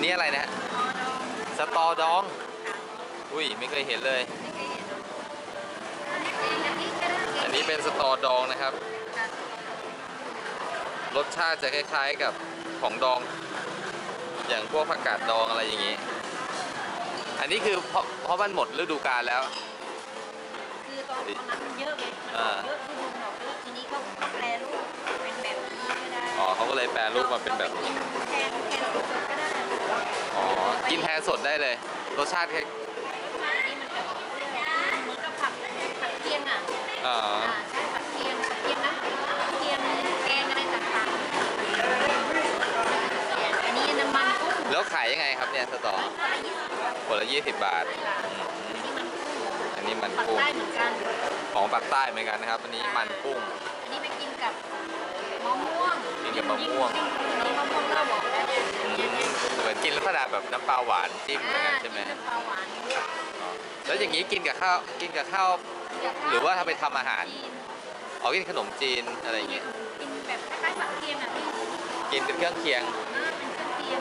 นนี้อะไรนะฮะอ๋อดองสตอดอง อุ้ยไม่เคยเห็นเลยไม่เคยเห็นอันนี้เป็นอันนี้ก็ได้อันนี้เป็นสตอดองนะครับค่ะรสชาติจะคล้ายๆกับของดอง อย่างพวกผักกาดดองอะไรอย่างนี้ อันนี้คือเพราะเพราะมันหมดฤดูกาลแล้ว คือตอนตอนนั้นมันเยอะไงอ่าเยอะที่ดูดอกเยอะทีนี้เขาแปรรูปเป็นแบบนี้ก็ได้อ๋อเขาก็เลยแปรรูปมาเป็นแบบรานี้ไปกินแทนแทนสดๆก็ได้ อ๋อ กินแทน สดได้เลย รสชาติคล้ายอันนี้มันแบบเหมือนกับผักผักเทียมอะอ่าอ่าใช่ผักเทียมผักเทียมนะผักเทียมแกงอะไรต่างๆอันนี้น้ำมันกุ้งแล้วขายยังไงครับเนี่ยสตอคนละยี่สิบบาทคนละ 20 บาทอืมอันนี้มันอันนี้มันกุ้งปักใต้เหมือนกัน ของปากใต้เหมือนกันนะครับ อันนี้มันกุ้ง อันนี้ไปกินกับมะม่วงกินกับมะม่วง อันนี้มะม่วงเราบอก แบบน้ำปลาหวานจิ้มเหมือนกันใช่ไหมอ่ากินน้ำปลาหวานแล้วอย่างนี้กินกับข้าวกินกับข้าว หรือว่าถ้าไปทำอาหารอ๋อกินขนมจีนอะไรอย่างเงี้ยกินแบบคล้ายๆผักเทียมอะพี่กินเป็นเครื่องเคียงอ่าเป็นเครื่อ